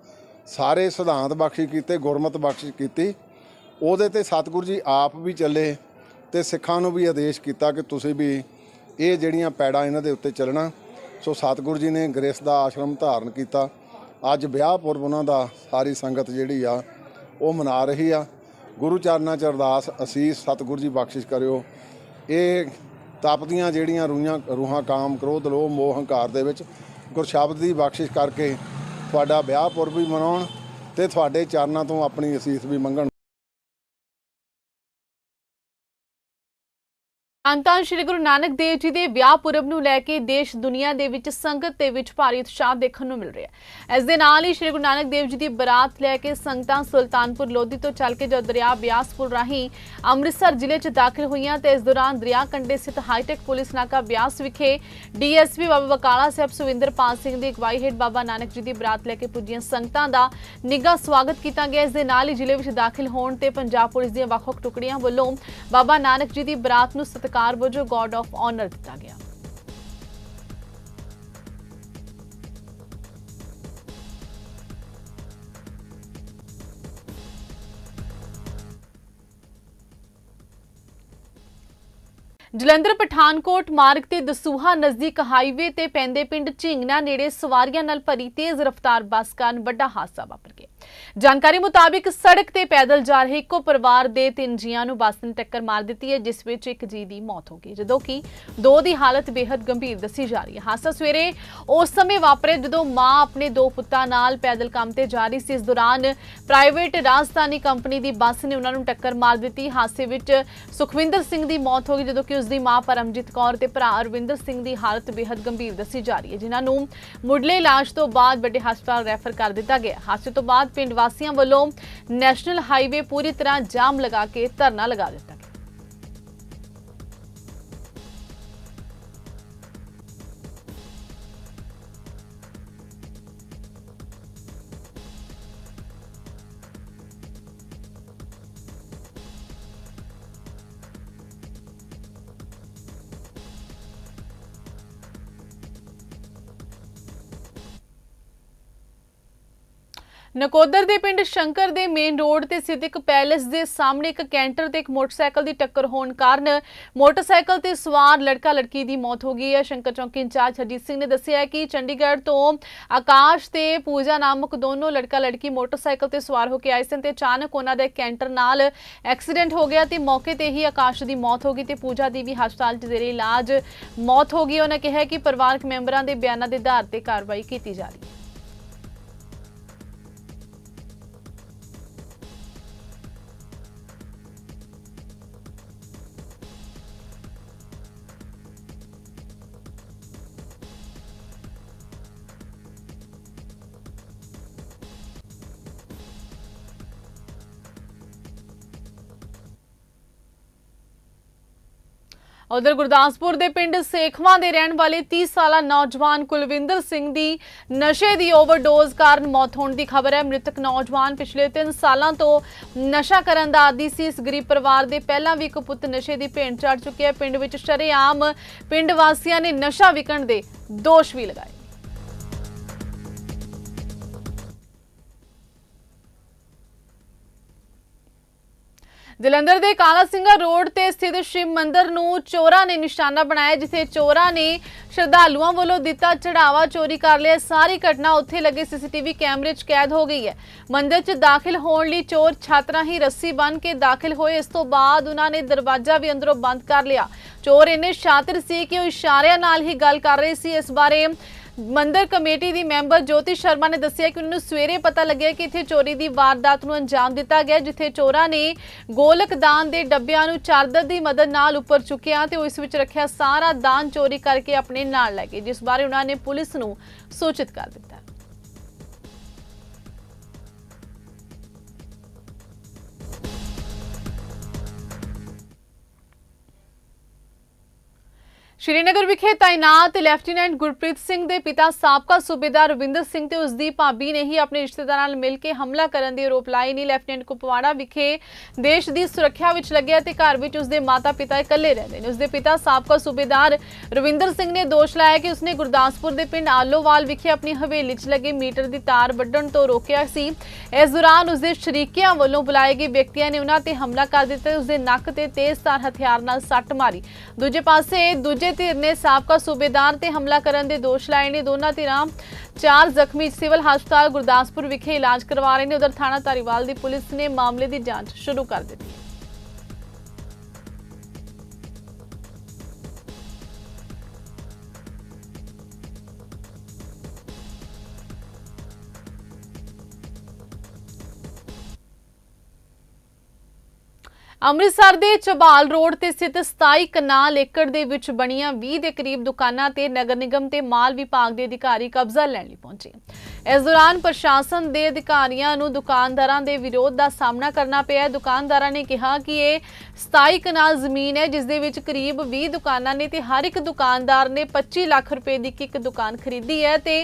ਸਾਰੇ ਸਿਧਾਂਤ ਬਖਸ਼ਿਸ਼ ਕੀਤੇ, ਗੁਰਮਤ ਬਖਸ਼ਿਸ਼ ਕੀਤੀ, ਉਹਦੇ ਤੇ ਸਤਿਗੁਰੂ ਜੀ ਆਪ ਵੀ ਚੱਲੇ ਤੇ ਸਿੱਖਾਂ ਨੂੰ ਵੀ ਆਦੇਸ਼ ਕੀਤਾ ਕਿ ਤੁਸੀਂ ਵੀ ਇਹ ਜਿਹੜੀਆਂ ਪੈੜਾਂ ਇਹਨਾਂ ਦੇ ਉੱਤੇ ਚੱਲਣਾ। ਸੋ ਸਤਿਗੁਰੂ ਜੀ ਨੇ ਗ੍ਰੇਸ ਦਾ ਆਸ਼ਰਮ ਧਾਰਨ ਕੀਤਾ। ਅੱਜ ਵਿਆਹ ਪੁਰਬ ਉਹਨਾਂ ਦਾ, ਸਾਰੀ ਸੰਗਤ ਜਿਹੜੀ ਆ, ਉਹ ਮਨਾ ਰਹੀ ਆ। ਗੁਰੂ ਚਰਨਾਂ ਚ ਅਰਦਾਸ ਅਸੀਸ ਸਤਿਗੁਰੂ ਜੀ ਬਖਸ਼ਿਸ਼ ਕਰਿਓ। ਇਹ ਤਪਦੀਆਂ ਜਿਹੜੀਆਂ ਰੂਹਾਂ ਰੂਹਾਂ ਕਾਮ, ਕ੍ਰੋਧ, ਲੋਭ, ਮੋਹ, ਹੰਕਾਰ ਦੇ ਵਿੱਚ ਗੁਰਸ਼ਬਦ ਦੀ ਬਖਸ਼ਿਸ਼ ਕਰਕੇ ਤੁਹਾਡਾ ਵਿਆਹ ਪੁਰਬ ਵੀ ਮਨਾਉਣ ਤੇ ਤੁਹਾਡੇ ਚਰਨਾਂ ਤੋਂ ਆਪਣੀ ਅਸੀਸ ਵੀ ਮੰਗਣ। ਅੰਤਾਂ ਸ਼੍ਰੀ ਗੁਰੂ ਨਾਨਕ ਦੇਵ ਜੀ ਦੇ ਵਿਆਹ ਪੁਰਬ ਨੂੰ ਲੈ ਕੇ ਦੇਸ਼ ਦੁਨੀਆ ਦੇ ਵਿੱਚ ਸੰਗਤ ਦੇ ਵਿੱਚ ਭਾਰੀ ਉਤਸ਼ਾਹ ਦੇਖਣ ਨੂੰ ਮਿਲ ਰਿਹਾ ਹੈ। ਇਸ ਦੇ ਨਾਲ ਹੀ ਸ਼੍ਰੀ ਗੁਰੂ ਨਾਨਕ ਦੇਵ ਜੀ ਦੀ ਬਰਾਤ ਲੈ ਕੇ ਸੰਗਤਾਂ ਸੁਲਤਾਨਪੁਰ ਲੋਧੀ ਤੋਂ ਚੱਲ ਕੇ ਜਦ ਦਰਿਆ ਬਿਆਸਪੁਰ ਰਾਹੀਂ ਅੰਮ੍ਰਿਤਸਰ ਜ਼ਿਲ੍ਹੇ 'ਚ ਦਾਖਲ ਹੋਈਆਂ ਤੇ ਇਸ ਦੌਰਾਨ ਦਰਿਆ ਕੰਢੇ ਸਥਿਤ ਹਾਈਟੈਕ ਪੁਲਿਸ ਨਾਕਾ ਬਿਆਸ ਵਿਖੇ ਡੀਐਸਪੀ ਬਾਬਾ ਬਕਾਲਾ ਸਾਹਿਬ ਸੁਵਿੰਦਰਪਾਲ ਸਿੰਘ ਦੀ ਅਗਵਾਈ ਹੇਠ ਬਾਬਾ ਨਾਨਕ ਜੀ ਦੀ ਬਰਾਤ ਲੈ ਕੇ ਪੁੱਜੀਆਂ ਸੰਗਤਾਂ ਦਾ ਨਿੱਘਾ ਸਵਾਗਤ ਕੀਤਾ ਗਿਆ। ਇਸ ਦੇ ਨਾਲ ਹੀ ਜ਼ਿਲ੍ਹੇ ਵਿੱਚ ਦਾਖਲ ਹੋਣ ਤੇ ਪੰਜਾਬ ਪੁਲਿਸ ਦੀਆਂ ਵੱਖ-ਵੱਖ ਟੁਕੜੀਆਂ ਵੱਲੋਂ ਬਾਬਾ ਨਾਨਕ ਜੀ ਦੀ ਬਰਾਤ ਨੂੰ ਸਤਿਕਾਰ ਵਜੋਂ ਗਾਰਡ ਆਫ ਆਨਰ ਦਿੱਤਾ ਗਿਆ। ਜਲੰਧਰ ਪਠਾਨਕੋਟ ਮਾਰਗ ਤੇ ਦਸੂਹਾ ਨਜ਼ਦੀਕ ਹਾਈਵੇ ਤੇ ਪੈਂਦੇ ਪਿੰਡ ਝਿੰਗਨਾ ਨੇੜੇ ਸਵਾਰੀਆਂ ਨਾਲ ਭਰੀ ਤੇਜ਼ ਰਫ਼ਤਾਰ ਬੱਸ ਕਾਰਨ ਵੱਡਾ ਹਾਦਸਾ ਵਾਪਰ ਗਿਆ। ਜਾਣਕਾਰੀ ਮੁਤਾਬਿਕ ਸੜਕ ਤੇ ਪੈਦਲ ਜਾ ਰਹੇ ਇੱਕੋ ਪਰਿਵਾਰ ਦੇ ਤਿੰਨ ਜੀਆਂ ਨੂੰ ਬੱਸ ਨੇ ਟੱਕਰ ਮਾਰ ਦਿੱਤੀ ਹੈ, ਜਿਸ ਵਿੱਚ ਇੱਕ ਜੀ ਦੀ ਮੌਤ ਹੋ ਗਈ, ਜਦੋਂ ਕਿ ਦੋ ਦੀ ਹਾਲਤ ਬੇहद ਗੰਭੀਰ ਦੱਸੀ ਜਾ ਰਹੀ ਹੈ। ਹਾਦਸਾ ਸਵੇਰੇ ਉਸ ਸਮੇਂ ਵਾਪਰੇ ਜਦੋਂ ਮਾਂ ਆਪਣੇ ਦੋ ਪੁੱਤਾਂ ਨਾਲ ਪੈਦਲ ਕੰਮ ਤੇ ਜਾ ਰਹੀ ਸੀ। ਇਸ ਦੌਰਾਨ ਪ੍ਰਾਈਵੇਟ ਰਾਜਧਾਨੀ ਕੰਪਨੀ ਦੀ ਬੱਸ ਨੇ ਉਹਨਾਂ ਨੂੰ ਟੱਕਰ ਮਾਰ ਦਿੱਤੀ। ਹਾਦਸੇ ਵਿੱਚ ਸੁਖਵਿੰਦਰ ਸਿੰਘ ਦੀ ਮੌਤ ਹੋ ਗਈ, ਜਦੋਂ ਕਿ ਉਸ ਦੀ ਮਾਂ ਪਰਮਜੀਤ ਕੌਰ ਤੇ ਭਰਾ ਅਰਵਿੰਦਰ ਸਿੰਘ ਦੀ ਹਾਲਤ ਬੇहद ਗੰਭੀਰ ਦੱਸੀ ਜਾ ਰਹੀ ਹੈ, ਜਿਨ੍ਹਾਂ ਨੂੰ ਮੁੱਢਲੇ ਇਲਾਜ ਤੋਂ ਬਾਅਦ ਵੱਡੇ ਹਸਪਤਾਲ ਰੈਫਰ ਕਰ ਦਿੱਤਾ ਗਿਆ। ਹਾਦਸੇ ਤੋਂ ਬਾਅਦ ਪਿੰਡ ਵਾਸੀਆਂ ਵੱਲੋਂ ਨੈਸ਼ਨਲ ਹਾਈਵੇ ਪੂਰੀ ਤਰ੍ਹਾਂ ਜਾਮ ਲਗਾ ਕੇ ਧਰਨਾ ਲਗਾ ਦਿੱਤਾ। ਨਕੋਦਰ ਦੇ ਪਿੰਡ ਸ਼ੰਕਰ ਦੇ ਮੇਨ ਰੋਡ ਤੇ ਸਥਿਤ ਇੱਕ ਪੈਲੇਸ ਦੇ ਸਾਹਮਣੇ ਇੱਕ ਕੈਂਟਰ ਤੇ ਇੱਕ ਮੋਟਰਸਾਈਕਲ ਦੀ ਟੱਕਰ ਹੋਣ ਕਾਰਨ ਮੋਟਰਸਾਈਕਲ ਤੇ ਸਵਾਰ ਲੜਕਾ ਲੜਕੀ ਦੀ ਮੌਤ ਹੋ ਗਈ ਹੈ। ਸ਼ੰਕਰ ਚੌਂਕੀ ਇੰਚਾਰਜ ਹਰਜੀਤ ਸਿੰਘ ਨੇ ਦੱਸਿਆ ਕਿ ਚੰਡੀਗੜ੍ਹ ਤੋਂ ਆਕਾਸ਼ ਤੇ ਪੂਜਾ ਨਾਮਕ ਦੋਨੋਂ ਲੜਕਾ ਲੜਕੀ ਮੋਟਰਸਾਈਕਲ ਤੇ ਸਵਾਰ ਹੋ ਕੇ ਆਏ ਸਨ ਤੇ ਅਚਾਨਕ ਉਹਨਾਂ ਦੇ ਕੈਂਟਰ ਨਾਲ ਐਕਸੀਡੈਂਟ ਹੋ ਗਿਆ ਤੇ ਮੌਕੇ ਤੇ ਹੀ ਆਕਾਸ਼ ਦੀ ਮੌਤ ਹੋ ਗਈ ਤੇ ਪੂਜਾ ਦੀ ਵੀ ਹਸਪਤਾਲ 'ਚ ਜ਼ੇਰੇ ਇਲਾਜ ਮੌਤ ਹੋ ਗਈ। ਉਹਨਾਂ ਕਿਹਾ ਕਿ ਪਰਿਵਾਰਕ ਮੈਂਬਰਾਂ ਦੇ ਬਿਆਨਾਂ ਦੇ ਆਧਾਰ ਤੇ ਕਾਰਵਾਈ ਕੀਤੀ ਜਾ ਰਹੀ ਹੈ। ਉਧਰ ਗੁਰਦਾਸਪੁਰ ਦੇ ਪਿੰਡ ਸੇਖਵਾਂ ਦੇ ਰਹਿਣ ਵਾਲੇ 30 ਸਾਲਾ ਨੌਜਵਾਨ ਕੁਲਵਿੰਦਰ ਸਿੰਘ ਦੀ ਨਸ਼ੇ ਦੀ ਓਵਰਡੋਜ਼ ਕਾਰਨ ਮੌਤ ਹੋਣ ਦੀ ਖਬਰ ਹੈ। ਮ੍ਰਿਤਕ ਨੌਜਵਾਨ ਪਿਛਲੇ 3 ਸਾਲਾਂ ਤੋਂ ਨਸ਼ਾ ਕਰਨ ਦਾ ਆਦੀ ਸੀ। ਇਸ ਗਰੀਬ ਪਰਿਵਾਰ ਦੇ ਪਹਿਲਾਂ ਵੀ ਇੱਕ ਪੁੱਤ ਨਸ਼ੇ ਦੀ ਭੇਂਟ ਚੜ ਚੁੱਕਿਆ ਪਿੰਡ ਵਿੱਚ ਸ਼ਰੇਆਮ ਪਿੰਡ ਵਾਸੀਆਂ ਨੇ ਨਸ਼ਾ ਵਿਕਣ ਦੇ ਦੋਸ਼ ਵੀ ਲਗਾਏ। ਜਲੰਧਰ ਦੇ ਕਾਲਾ ਸਿੰਘਾ ਰੋਡ ਤੇ ਸਥਿਤ ਸ਼ਿਵ ਮੰਦਿਰ ਨੂੰ ਚੋਰਾਂ ਨੇ ਨਿਸ਼ਾਨਾ ਬਣਾਇਆ, ਜਿੱਥੇ ਚੋਰਾਂ ਨੇ ਸ਼ਰਧਾਲੂਆਂ ਵੱਲੋਂ ਦਿੱਤਾ ਚੜਾਵਾ, ਚੋਰੀ ਕਰ ਲਿਆ। ਸਾਰੀ ਘਟਨਾ ਉੱਥੇ ਲੱਗੇ ਸੀਸੀਟੀਵੀ ਕੈਮਰੇ 'ਚ ਕੈਦ ਹੋ ਗਈ ਹੈ। ਮੰਦਿਰ 'ਚ ਦਾਖਲ ਹੋਣ ਲਈ ਚੋਰ ਛਾਤਰਾ ਹੀ ਰੱਸੀ ਬੰਨ੍ਹ ਕੇ ਦਾਖਲ ਹੋਏ। ਇਸ ਤੋਂ ਬਾਅਦ ਉਹਨਾਂ ਨੇ ਦਰਵਾਜ਼ਾ ਵੀ ਅੰਦਰੋਂ ਬੰਦ ਕਰ ਲਿਆ। ਚੋਰ ਇੰਨੇ ਸ਼ਾਤਿਰ ਸੀ ਕਿ ਉਹ ਇਸ਼ਾਰਿਆਂ ਨਾਲ ਹੀ ਗੱਲ ਕਰ ਰਹੇ ਸੀ। ਇਸ ਬਾਰੇ ਮੰਦਰ ਕਮੇਟੀ ਦੀ ਮੈਂਬਰ ਜੋਤੀ ਸ਼ਰਮਾ ਨੇ ਦੱਸਿਆ ਕਿ ਉਹਨਾਂ ਨੂੰ ਸਵੇਰੇ ਪਤਾ ਲੱਗਿਆ ਕਿ ਇੱਥੇ ਚੋਰੀ ਦੀ ਵਾਰਦਾਤ ਨੂੰ ਅੰਜਾਮ ਦਿੱਤਾ ਗਿਆ, ਜਿੱਥੇ ਚੋਰਾਂ ਨੇ ਗੋਲਕ ਦਾਨ ਦੇ ਡੱਬਿਆਂ ਨੂੰ ਚਾਦਰ ਦੀ ਮਦਦ ਨਾਲ ਉੱਪਰ ਚੁੱਕਿਆ ਤੇ ਉਹ ਇਸ ਵਿੱਚ ਰੱਖਿਆ ਸਾਰਾ ਦਾਨ ਚੋਰੀ ਕਰਕੇ ਆਪਣੇ ਨਾਲ ਲੈ ਗਏ, ਜਿਸ ਬਾਰੇ ਉਹਨਾਂ ਨੇ ਪੁਲਿਸ ਨੂੰ ਸੂਚਿਤ ਕਰ ਦਿੱਤਾ। ਸ਼੍ਰੀਨਗਰ ਵਿਖੇ ਤਾਇਨਾਤ ਲੈਫਟੀਨੈਂਟ ਗੁਰਪ੍ਰੀਤ ਸਿੰਘ ਦੇ ਪਿਤਾ ਸਾਬਕਾ ਸੂਬੇਦਾਰ ਰਵਿੰਦਰ ਸਿੰਘ ਤੇ ਉਸ ਦੀ ਭਾਬੀ ਨੇ ਹੀ ਆਪਣੇ ਰਿਸ਼ਤੇਦਾਰਾਂ ਨਾਲ ਮਿਲ ਕੇ ਹਮਲਾ ਕਰਨ ਦੀ ਆਰੋਪ ਲਾਏ ਨੇ। ਲੈਫਟੀਨੈਂਟ ਕੁਪਵਾੜਾ ਵਿਖੇ ਦੇਸ਼ ਦੀ ਸੁਰੱਖਿਆ ਵਿੱਚ ਲੱਗਿਆ ਤੇ ਘਰ ਵਿੱਚ ਉਸ ਦੇ ਮਾਤਾ-ਪਿਤਾ ਇਕੱਲੇ ਰਹਿੰਦੇ ਨੇ। ਉਸ ਦੇ ਪਿਤਾ ਸਾਬਕਾ ਸੂਬੇਦਾਰ ਰਵਿੰਦਰ ਸਿੰਘ ਨੇ ਦੋਸ਼ ਲਾਇਆ ਕਿ ਉਸਨੇ ਗੁਰਦਾਸਪੁਰ ਦੇ ਪਿੰਡ ਆਲੋਵਾਲ ਵਿਖੇ ਆਪਣੀ ਹਵੇਲੀ 'ਚ ਲੱਗੇ ਮੀਟਰ ਦੀ ਤਾਰ ਵੱਢਣ ਤੋਂ ਰੋਕਿਆ ਸੀ। ਇਸ ਦੌਰਾਨ ਉਸ ਦੇ ਸ਼ਰੀਕਿਆਂ ਵੱਲੋਂ ਬੁਲਾਏ ਗਏ ਵਿਅਕਤੀਆਂ ਨੇ ਉਹਨਾਂ ਤੇ ਹਮਲਾ ਕਰ ਦਿੱਤਾ ਤੇ ਉਸ ਦੇ ਨੱਕ ਤੇ ਤੇਜ਼ਧਾਰ ਹਥਿਆਰ ਨਾਲ ਸੱਟ ਮਾਰੀ। ਦੂਜੇ ਪਾਸੇ ਦੂਜੇ ਧਿਰ ਨੇ ਸਾਬਕਾ ਸੂਬੇਦਾਰ ਤੇ ਹਮਲਾ ਕਰਨ ਦੇ ਦੋਸ਼ ਲਾਏ ਨੇ। ਦੋਨਾਂ ਧਿਰਾਂ ਚਾਰ ਜ਼ਖਮੀ ਸਿਵਲ ਹਸਪਤਾਲ ਗੁਰਦਾਸਪੁਰ ਵਿਖੇ ਇਲਾਜ ਕਰਵਾ ਰਹੇ ਨੇ। ਉਧਰ ਥਾਣਾ ਧਾਰੀਵਾਲ ਦੀ ਪੁਲਿਸ ਨੇ ਮਾਮਲੇ ਦੀ ਜਾਂਚ ਸ਼ੁਰੂ ਕਰ ਦਿੱਤੀ। ਅੰਮ੍ਰਿਤਸਰ ਦੇ ਚਬਾਲ ਰੋਡ ਤੇ ਸਥਿਤ 27 ਕਨਾਲ ਏਕੜ ਦੇ ਵਿੱਚ ਬਣੀਆਂ 20 ਦੇ ਕਰੀਬ ਦੁਕਾਨਾਂ ਤੇ ਨਗਰ ਨਿਗਮ ਤੇ ਮਾਲ ਵਿਭਾਗ ਦੇ ਅਧਿਕਾਰੀ ਕਬਜ਼ਾ ਲੈਣ ਲਈ ਪਹੁੰਚੇ। ਇਸ ਦੌਰਾਨ ਪ੍ਰਸ਼ਾਸਨ ਦੇ ਅਧਿਕਾਰੀਆਂ ਨੂੰ ਦੁਕਾਨਦਾਰਾਂ ਦੇ ਵਿਰੋਧ ਦਾ ਸਾਹਮਣਾ ਕਰਨਾ ਪਿਆ। ਦੁਕਾਨਦਾਰਾਂ ਨੇ ਕਿਹਾ ਕਿ ਇਹ 27 ਕਨਾਲ ਜ਼ਮੀਨ ਹੈ, ਜਿਸ ਦੇ ਵਿੱਚ ਕਰੀਬ 20 ਦੁਕਾਨਾਂ ਨੇ ਤੇ ਹਰ ਇੱਕ ਦੁਕਾਨਦਾਰ ਨੇ 25 ਲੱਖ ਰੁਪਏ ਦੀ ਇੱਕ ਇੱਕ ਦੁਕਾਨ ਖਰੀਦੀ ਹੈ ਤੇ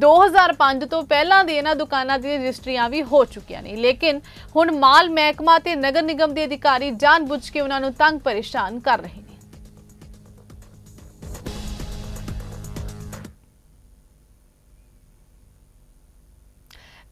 2005 ਤੋਂ ਪਹਿਲਾਂ ਦੇ ਇਹਨਾਂ ਦੁਕਾਨਾਂ ਦੀਆਂ ਰਜਿਸਟਰੀਆਂ ਵੀ ਹੋ ਚੁੱਕੀਆਂ ਨੇ। ਲੇਕਿਨ ਹੁਣ ਮਾਲ ਮਹਿਕਮਾ ਤੇ ਨਗਰ ਨਿਗਮ ਦੇ ਅਧਿਕਾਰੀ ਜਾਣਬੁੱਝ ਕੇ ਉਹਨਾਂ ਨੂੰ ਤੰਗ ਪਰੇਸ਼ਾਨ ਕਰ ਰਹੇ ਨੇ।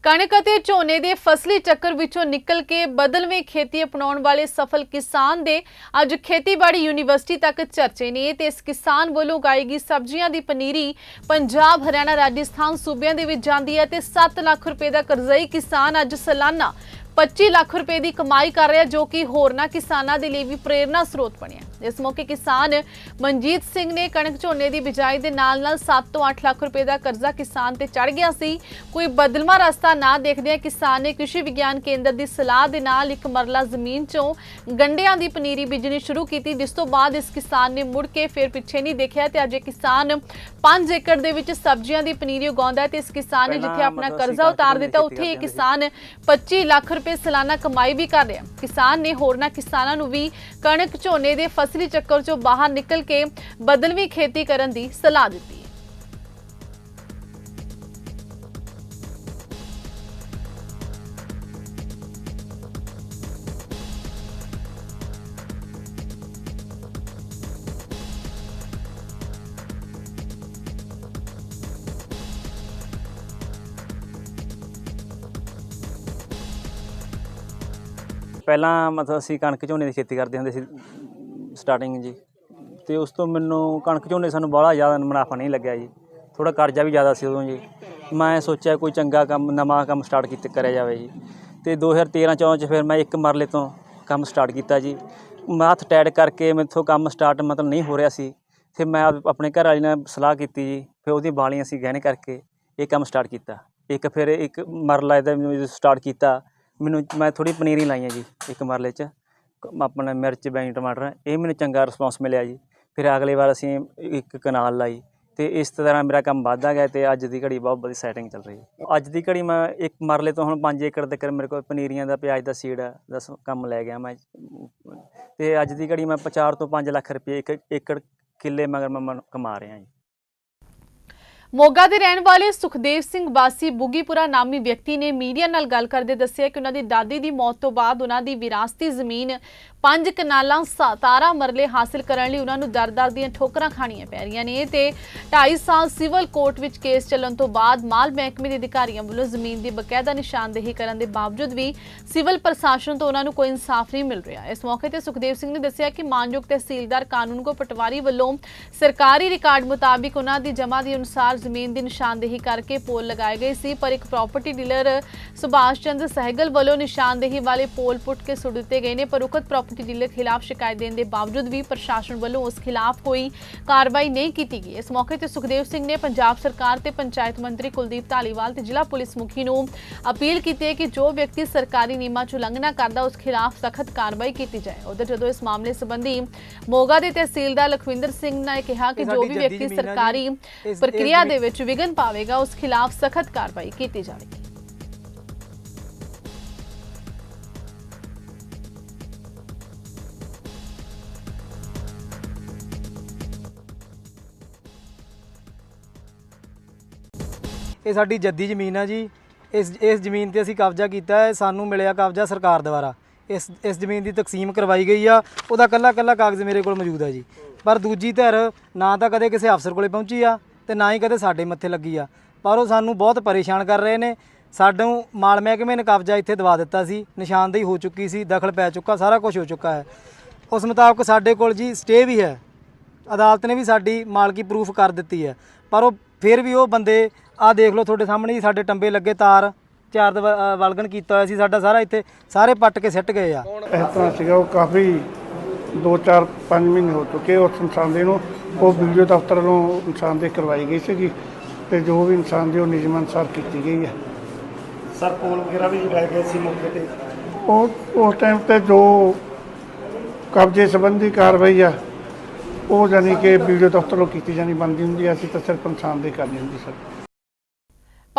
ਕਣਕ ਅਤੇ ਝੋਨੇ ਦੇ ਫਸਲੀ ਚੱਕਰ ਵਿੱਚੋਂ ਨਿਕਲ ਕੇ ਬਦਲਵੇਂ ਖੇਤੀ ਅਪਣਾਉਣ ਵਾਲੇ ਸਫਲ ਕਿਸਾਨ ਦੇ ਅੱਜ ਖੇਤੀਬਾੜੀ ਯੂਨੀਵਰਸਿਟੀ ਤੱਕ ਚਰਚੇ ਨੇ ਤੇ ਇਸ ਕਿਸਾਨ ਵੱਲੋਂ ਉਗਾਈ ਗਈ ਸਬਜ਼ੀਆਂ ਦੀ ਪਨੀਰੀ ਪੰਜਾਬ, ਹਰਿਆਣਾ, ਰਾਜਸਥਾਨ, ਸੂਬਿਆਂ ਦੇ ਵਿੱਚ ਜਾਂਦੀ ਹੈ ਤੇ 7 ਲੱਖ ਰੁਪਏ ਦਾ ਕਰਜ਼ਈ ਕਿਸਾਨ ਅੱਜ ਸਾਲਾਨਾ 25 ਲੱਖ ਰੁਪਏ ਦੀ ਕਮਾਈ ਕਰ ਰਿਹਾ ਜੋ ਕਿ ਹੋਰਨਾਂ ਕਿਸਾਨਾਂ ਦੇ ਲਈ ਵੀ ਪ੍ਰੇਰਨਾ ਸਰੋਤ ਬਣਿਆ। ਇਸ ਮੌਕੇ ਕਿਸਾਨ ਮਨਜੀਤ ਸਿੰਘ ਨੇ ਕਣਕ ਝੋਨੇ ਦੀ ਬਿਜਾਈ ਦੇ ਨਾਲ-ਨਾਲ 7 ਤੋਂ 8 ਲੱਖ ਰੁਪਏ ਦਾ ਕਰਜ਼ਾ ਕਿਸਾਨ ਤੇ ਚੜ ਗਿਆ ਸੀ। ਕੋਈ ਬਦਲਵਾ ਰਸਤਾ ਨਾ ਦੇਖਦਿਆਂ ਕਿਸਾਨ ਨੇ ਕ੍ਰਿਸ਼ੀ ਵਿਗਿਆਨ ਕੇਂਦਰ ਦੀ ਸਲਾਹ ਦੇ ਨਾਲ ਇੱਕ ਮਰਲਾ ਜ਼ਮੀਨ 'ਚੋਂ ਗੰਡਿਆਂ ਦੀ ਪਨੀਰੀ ਬੀਜਣੀ ਸ਼ੁਰੂ ਕੀਤੀ ਜਿਸ ਤੋਂ ਬਾਅਦ ਇਸ ਕਿਸਾਨ ਨੇ ਮੁੜ ਕੇ ਫਿਰ ਪਿੱਛੇ ਨਹੀਂ ਦੇਖਿਆ ਤੇ ਅੱਜ ਇਹ ਕਿਸਾਨ 5 ਏਕੜ ਦੇ ਵਿੱਚ ਸਬਜ਼ੀਆਂ ਦੀ ਪਨੀਰੀ ਉਗਾਉਂਦਾ ਹੈ ਤੇ ਇਸ ਕਿਸਾਨ ਨੇ ਜਿੱਥੇ ਆਪਣਾ ਕਰਜ਼ਾ ਉਤਾਰ ਦਿੱਤਾ ਉੱਥੇ ਇਹ ਕਿਸਾਨ 25 ਲੱਖ ਰੁਪਏ ਸਾਲਾਨਾ ਕਮਾਈ ਵੀ ਕਰ ਰਿਹਾ। ਕਿਸਾਨ ਨੇ ਹੋਰਨਾਂ ਕਿਸਾਨਾਂ ਨੂੰ ਵੀ ਕਣਕ ਝੋਨੇ ਦੇ ਫਸਲੀ ਚੱਕਰ ਚੋਂ ਬਾਹਰ ਨਿਕਲ ਕੇ ਬਦਲਵੀਂ ਖੇਤੀ ਕਰਨ ਦੀ ਸਲਾਹ ਦਿੱਤੀ ਪਹਿਲਾਂ ਮਤਲਬ ਅਸੀਂ ਕਣਕ ਝੋਨੇ ਦੀ ਖੇਤੀ ਕਰਦੇ ਹੁੰਦੇ ਸੀ। ਸਟਾਰਟਿੰਗ ਜੀ। ਤੇ ਉਸ ਤੋਂ ਮੈਨੂੰ ਕਣਕ ਝੋਨੇ ਸਾਨੂੰ ਬੜਾ ਜ਼ਿਆਦਾ ਮੁਨਾਫਾ ਨਹੀਂ ਲੱਗਿਆ ਜੀ। ਥੋੜਾ ਕਰਜ਼ਾ ਵੀ ਜ਼ਿਆਦਾ ਸੀ ਉਦੋਂ ਜੀ। ਮੈਂ ਸੋਚਿਆ ਕੋਈ ਚੰਗਾ ਕੰਮ, ਨਵਾਂ ਕੰਮ ਸਟਾਰਟ ਕੀਤਾ, ਕਰਿਆ ਜਾਵੇ ਜੀ। ਤੇ 2013 14 ਚ ਫਿਰ ਮੈਂ ਇੱਕ ਮਰਲੇ ਤੋਂ ਕੰਮ ਸਟਾਰਟ ਕੀਤਾ ਜੀ। ਮੈਂ ਹੱਥ ਟੈਡ ਕਰਕੇ ਮੈਥੋਂ ਕੰਮ ਸਟਾਰਟ ਮਤਲਬ ਨਹੀਂ ਹੋ ਰਿਹਾ ਸੀ। ਫਿਰ ਮੈਂ ਆਪਣੇ ਘਰ ਵਾਲੀ ਨਾਲ ਸਲਾਹ ਕੀਤੀ ਜੀ। ਫਿਰ ਉਹਦੀ ਬਾਲੀਆਂ ਅਸੀਂ ਗਹਿਣੇ ਕਰਕੇ ਇਹ ਕੰਮ ਸਟਾਰਟ ਕੀਤਾ। ਇੱਕ ਫਿਰ ਇੱਕ ਮਰਲਾ ਇਹਦਾ ਸਟਾਰਟ ਕੀਤਾ, ਮੈਨੂੰ ਮੈਂ ਥੋੜੀ ਪਨੀਰੀ ਲਾਈਆਂ ਜੀ, ਇੱਕ ਮਰਲੇ 'ਚ। ਆਪਣਾ ਮਿਰਚ ਬੈਂਗਣ ਟਮਾਟਰ, ਇਹ ਮੈਨੂੰ ਚੰਗਾ ਰਿਸਪੌਂਸ ਮਿਲਿਆ ਜੀ। ਫਿਰ ਅਗਲੇ ਵਾਰ ਅਸੀਂ ਇੱਕ ਕਨਾਲ ਲਾਈ ਤੇ ਇਸ ਤਰ੍ਹਾਂ ਮੇਰਾ ਕੰਮ ਵੱਧਦਾ ਗਿਆ ਤੇ ਅੱਜ ਦੀ ਘੜੀ ਬਹੁਤ ਵਧੀਆ ਸੈਟਿੰਗ ਚੱਲ ਰਹੀ ਹੈ। ਅੱਜ ਦੀ ਘੜੀ ਮੈਂ ਇੱਕ ਮਰਲੇ ਤੋਂ ਹੁਣ 5 ਏਕੜ ਤੱਕ ਮੇਰੇ ਕੋਲ ਪਨੀਰੀਆਂ ਦਾ, ਪਿਆਜ਼ ਦਾ, ਸੀਡ ਦਾ ਸ- ਕੰਮ ਲੈ ਗਿਆ ਮੈਂ। ਤੇ ਅੱਜ ਦੀ ਘੜੀ ਮੈਂ 4 ਤੋਂ 5 ਲੱਖ ਰੁਪਏ ਇੱਕ ਏਕੜ ਕਿੱਲੇ ਮਗਰ ਮੈਂ ਮਨ- ਕਮਾ ਰਿਹਾ ਜੀ। ਮੋਗਾ ਦੇ ਰਹਿਣ ਵਾਲੇ ਸੁਖਦੇਵ ਸਿੰਘ ਵਾਸੀ ਬੁੱਗੀਪੁਰਾ ਨਾਮੀ ਵਿਅਕਤੀ ਨੇ ਮੀਡੀਆ ਨਾਲ ਗੱਲ ਕਰਦੇ ਦੱਸਿਆ ਕਿ ਉਹਨਾਂ ਦੀ ਦਾਦੀ ਦੀ ਮੌਤ ਤੋਂ ਬਾਅਦ ਉਹਨਾਂ ਦੀ ਵਿਰਾਸਤੀ ਜ਼ਮੀਨ ਪੰਜ ਕਨਾਲਾਂ 17 ਮਰਲੇ ਹਾਸਲ ਕਰਨ ਲਈ ਉਹਨਾਂ ਨੂੰ ਦਰ-ਦਰ ਦੀਆਂ ਠੋਕਰਾਂ ਖਾਣੀਆਂ ਪੈ ਰਹੀਆਂ ਨੇ ਤੇ 2.5 ਸਾਲ ਸਿਵਲ ਕੋਰਟ ਵਿੱਚ ਕੇਸ ਚੱਲਣ ਤੋਂ ਬਾਅਦ ਮਾਲ ਮਹਿਕਮੇ ਦੇ ਅਧਿਕਾਰੀਆਂ ਵੱਲੋਂ ਜ਼ਮੀਨ ਦੀ ਬਕਾਇਦਾ ਨਿਸ਼ਾਨਦੇਹੀ ਕਰਨ ਦੇ ਬਾਵਜੂਦ ਵੀ ਸਿਵਲ ਪ੍ਰਸ਼ਾਸਨ ਤੋਂ ਉਹਨਾਂ ਨੂੰ ਕੋਈ ਇਨਸਾਫ ਨਹੀਂ ਮਿਲ ਰਿਹਾ। ਇਸ ਮੌਕੇ ਤੇ ਸੁਖਦੇਵ ਸਿੰਘ ਨੇ ਦੱਸਿਆ ਕਿ ਮਾਨਯੋਗ ਤਹਿਸੀਲਦਾਰ ਕਾਨੂੰਨ ਕੋ ਪਟਵਾਰੀ ਵੱਲੋਂ ਸਰਕਾਰੀ ਰਿਕਾਰਡ ਮੁਤਾਬਿਕ ਉਹਨਾਂ ਦੀ ਜਮ੍ਹਾਂ ਦੇ ਅਨੁਸਾਰ ਜ਼ਮੀਨ ਦੀ ਨਿਸ਼ਾਨਦੇਹੀ ਕਰਕੇ ਪੋਲ ਲਗਾਏ ਗਏ ਸੀ ਪਰ ਇੱਕ ਪ੍ਰਾਪਰਟੀ ਡੀਲਰ ਸੁਭਾਸ਼ ਚੰਦਰ ਸਹਿਗਲ ਵੱਲੋਂ ਨਿਸ਼ਾਨਦੇਹੀ ਵਾਲੇ ਪੋਲ ਪੁੱਟ ਕੇ ਸੁੱਟ ਦਿੱਤੇ ਗਏ ਨੇ ਪਰ ਉਕਤ ਪ੍ਰਾਪਰਟੀ ਡੀਲਰ ਖਿਲਾਫ ਸ਼ਿਕਾਇਤ ਦੇਣ ਦੇ ਬਾਵਜੂਦ ਵੀ ਪ੍ਰਸ਼ਾਸਨ ਵੱਲੋਂ ਉਸ ਖਿਲਾਫ ਕੋਈ ਕਾਰਵਾਈ ਨਹੀਂ ਕੀਤੀ ਗਈ ਇਸ ਮੌਕੇ ਤੇ ਸੁਖਦੇਵ ਸਿੰਘ ਨੇ ਪੰਜਾਬ ਸਰਕਾਰ ਤੇ ਪੰਚਾਇਤ ਮੰਤਰੀ ਕੁਲਦੀਪ ਧਾਲੀਵਾਲ ਤੇ ਜ਼ਿਲ੍ਹਾ ਪੁਲਿਸ ਮੁਖੀ ਨੂੰ ਅਪੀਲ ਕੀਤੀ ਹੈ ਕਿ ਜੋ ਵਿਅਕਤੀ ਸਰਕਾਰੀ ਨਿਯਮਾਂ 'ਚ ਉਲੰਘਣਾ ਕਰਦਾ ਉਸ ਖਿਲਾਫ ਸਖਤ ਕਾਰਵਾਈ ਕੀਤੀ ਜਾਏ ਉਧਰ ਜਦੋਂ ਇਸ ਮਾਮਲੇ ਸੰਬੰਧੀ ਮੋਗਾ ਦੇ ਤਹਿਸੀਲਦਾਰ ਲਖਵਿੰਦਰ ਸਿੰਘ ਨੇ ਕਿਹਾ ਕਿ ਜੋ ਵੀ ਵਿਅਕਤੀ। ਸਰਕਾਰੀ ਪ੍ਰਕਿਰਿਆ ਦੇ ਵਿੱਚ ਵਿਘਨ ਪਾਵੇਗਾ, ਉਸ ਖਿਲਾਫ ਸਖਤ ਕਾਰਵਾਈ ਕੀਤੀ ਜਾਵੇਗੀ। ਇਹ ਸਾਡੀ ਜੱਦੀ ਜ਼ਮੀਨ ਆ ਜੀ। ਇਸ ਇਸ ਜ਼ਮੀਨ ਤੇ ਅਸੀਂ ਕਬਜ਼ਾ ਕੀਤਾ ਹੈ, ਸਾਨੂੰ ਮਿਲਿਆ ਕਬਜ਼ਾ ਸਰਕਾਰ ਦੁਆਰਾ। ਇਸ ਇਸ ਜ਼ਮੀਨ ਦੀ ਤਕਸੀਮ ਕਰਵਾਈ ਗਈ ਆ, ਉਹਦਾ ਕੱਲਾ ਕੱਲਾ ਕਾਗਜ਼ ਮੇਰੇ ਕੋਲ ਮੌਜੂਦ ਆ ਜੀ। ਪਰ ਦੂਜੀ ਧਿਰ ਨਾ ਤਾਂ ਕਦੇ ਕਿਸੇ ਅਫਸਰ ਕੋਲੇ ਪਹੁੰਚੀ ਆ ਤੇ ਨਾ ਹੀ ਕਦੇ ਸਾਡੇ ਮੱਥੇ ਲੱਗੀ ਆ। ਪਰ ਉਹ ਸਾਨੂੰ ਬਹੁਤ ਪਰੇਸ਼ਾਨ ਕਰ ਰਹੇ ਨੇ। ਸਾਨੂੰ ਮਾਲ ਮਹਿਕਮੇ ਨੇ ਕਬਜ਼ਾ ਇੱਥੇ ਦਵਾ ਦਿੱਤਾ ਸੀ। ਨਿਸ਼ਾਨਦੇਹੀ ਹੋ ਚੁੱਕੀ ਸੀ, ਦਖਲ ਪੈ ਚੁੱਕਾ, ਸਾਰਾ ਕੁਝ ਹੋ ਚੁੱਕਾ ਹੈ। ਉਸ ਮੁਤਾਬਕ ਸਾਡੇ ਕੋਲ ਜੀ ਸਟੇ ਵੀ ਹੈ। ਅਦਾਲਤ ਨੇ ਵੀ ਸਾਡੀ ਮਾਲਕੀ ਪ੍ਰੂਫ ਕਰ ਦਿੱਤੀ ਹੈ। ਪਰ ਉਹ ਫਿਰ ਵੀ ਉਹ ਬੰਦੇ, ਆਹ ਦੇਖ ਲਓ ਤੁਹਾਡੇ ਸਾਹਮਣੇ ਹੀ ਸਾਡੇ ਟੰਬੇ ਲੱਗੇ ਤਾਰ, ਚਾਰ ਦਵਾ- ਵਲਗਣ ਕੀਤਾ ਹੋਇਆ ਸੀ, ਸਾਡਾ ਸਾਰਾ ਇੱਥੇ ਸਾਰੇ ਪੱਟ ਕੇ ਸਿੱਟ ਗਏ ਆ। ਇਸ ਤਰ੍ਹਾਂ ਸੀਗਾ, ਉਹ ਕਾਫੀ 2 4 5 ਮਹੀਨੇ ਹੋ ਚੁੱਕੇ ਉਸ ਇਨਸਾਨ ਦੇ ਨੂੰ। ਉਹ ਵੀਡੀਓ ਦਫ਼ਤਰ ਵੱਲੋਂ ਇਨਸਾਨ ਦੇ ਕਰਵਾਈ ਗਈ ਸੀਗੀ ਤੇ ਜੋ ਵੀ ਇਨਸਾਨ ਦੀ ਉਹ ਨਿਯਮ ਅਨੁਸਾਰ ਕੀਤੀ ਗਈ ਹੈ। ਸਰ ਪੋਲ ਵਗੈਰਾ ਵੀ ਲਗਾਏ ਗਏ ਸੀ ਮੌਕੇ ਤੇ? ਉਹ ਉਸ ਟਾਈਮ ਤੇ ਜੋ ਕਬਜ਼ੇ ਸੰਬੰਧੀ ਕਾਰਵਾਈ ਆ ਉਹ ਜਾਨੀ ਕਿ ਵੀਡੀਓ ਦਫ਼ਤਰ ਵੱਲੋਂ ਕੀਤੀ ਜਾਣੀ ਬਣਦੀ ਹੁੰਦੀ ਆ ਅਸੀਂ ਤਾਂ ਸਿਰਫ ਇਨਸਾਨ ਦੇ ਕਰਨੀ ਹੁੰਦੀ ਸਰ।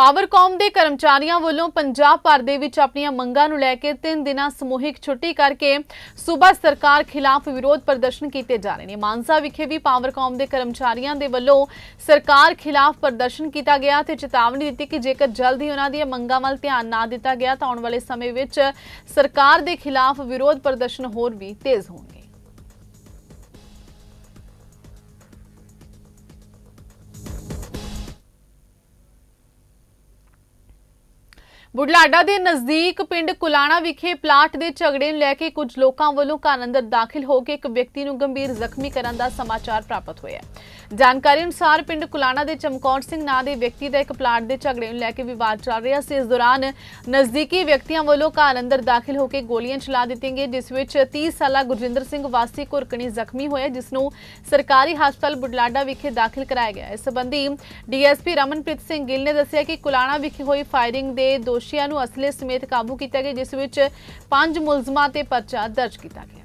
ਪਾਵਰਕਾਮ ਦੇ ਕਰਮਚਾਰੀਆਂ ਵੱਲੋਂ ਪੰਜਾਬ ਭਰ ਦੇ ਵਿੱਚ ਆਪਣੀਆਂ ਮੰਗਾਂ ਨੂੰ ਲੈ ਕੇ 3 ਦਿਨਾਂ ਸਮੂਹਿਕ ਛੁੱਟੀ ਕਰਕੇ ਸੂਬਾ ਸਰਕਾਰ ਖਿਲਾਫ ਵਿਰੋਧ ਪ੍ਰਦਰਸ਼ਨ ਕੀਤੇ ਜਾ ਰਹੇ ਨੇ। ਮਾਨਸਾ ਵਿਖੇ ਵੀ ਪਾਵਰਕਾਮ ਦੇ ਕਰਮਚਾਰੀਆਂ ਦੇ ਵੱਲੋਂ ਸਰਕਾਰ ਖਿਲਾਫ ਪ੍ਰਦਰਸ਼ਨ ਕੀਤਾ ਗਿਆ ਤੇ ਚੇਤਾਵਨੀ ਦਿੱਤੀ ਕਿ ਜੇਕਰ ਜਲਦ ਹੀ ਉਹਨਾਂ ਦੀਆਂ ਮੰਗਾਂ ਵੱਲ ਧਿਆਨ ਨਾ ਦਿੱਤਾ ਗਿਆ ਤਾਂ ਆਉਣ ਵਾਲੇ ਸਮੇਂ ਵਿੱਚ ਸਰਕਾਰ ਦੇ ਖਿਲਾਫ ਵਿਰੋਧ ਪ੍ਰਦਰਸ਼ਨ ਹੋਰ ਵੀ ਤੇਜ਼ ਹੋਣਗੇ। ਬੁਢਲਾਡਾ ਦੇ ਨਜ਼ਦੀਕ ਪਿੰਡ ਕੁਲਾਣਾ ਵਿਖੇ ਪਲਾਟ ਦੇ ਝਗੜੇ ਨੂੰ ਲੈ ਕੇ ਕੁਝ ਲੋਕਾਂ ਵੱਲੋਂ ਘਰ ਅੰਦਰ ਦਾਖਲ ਹੋ ਕੇ ਇੱਕ ਵਿਅਕਤੀ ਨੂੰ ਗੰਭੀਰ ਜ਼ਖਮੀ ਕਰਨ ਦਾ ਸਮਾਚਾਰ ਪ੍ਰਾਪਤ ਹੋਇਆ ਹੈ। ਜਾਣਕਾਰੀ ਅਨੁਸਾਰ ਪਿੰਡ ਕੁਲਾਣਾ ਦੇ ਚਮਕੌਰ ਸਿੰਘ ਨਾਂ ਦੇ ਵਿਅਕਤੀ ਦਾ ਇੱਕ ਪਲਾਟ ਦੇ ਝਗੜੇ ਨੂੰ ਲੈ ਕੇ ਵਿਵਾਦ ਚੱਲ ਰਿਹਾ ਸੀ। ਇਸ ਦੌਰਾਨ ਨਜ਼ਦੀਕੀ ਵਿਅਕਤੀਆਂ ਵੱਲੋਂ ਘਰ ਅੰਦਰ ਦਾਖਲ ਹੋ ਕੇ ਗੋਲੀਆਂ ਚਲਾ ਦਿੱਤੀਆਂ ਗਈਆਂ, ਜਿਸ ਵਿੱਚ 30 ਸਾਲਾ ਗੁਰਜਿੰਦਰ ਸਿੰਘ ਵਾਸੀ ਘੁਰਕਣੀ ਜ਼ਖਮੀ ਹੋਇਆ, ਜਿਸ ਨੂੰ ਸਰਕਾਰੀ ਹਸਪਤਾਲ ਬੁਢਲਾਡਾ ਵਿਖੇ ਦਾਖਲ ਕਰਾਇਆ ਗਿਆ। ਇਸ ਸੰਬੰਧੀ ਡੀਐਸਪੀ ਰਮਨਪ੍ਰੀਤ ਸਿੰਘ ਗਿੱਲ ਨੇ ਦੱਸਿਆ ਕਿ ਕੁਲਾਣਾ ਵਿਖੇ ਹੋਈ ਫਾਇਰਿੰਗ ਦੇ ਦੋਸ਼ੀਆਂ ਨੂੰ ਅਸਲੇ ਸਮੇਤ ਕਾਬੂ ਕੀਤਾ ਗਿਆ, ਜਿਸ ਵਿੱਚ ਪੰਜ ਮੁਲਜ਼ਮਾਂ ਤੇ ਪਰਚਾ ਦਰਜ ਕੀਤਾ ਗਿਆ।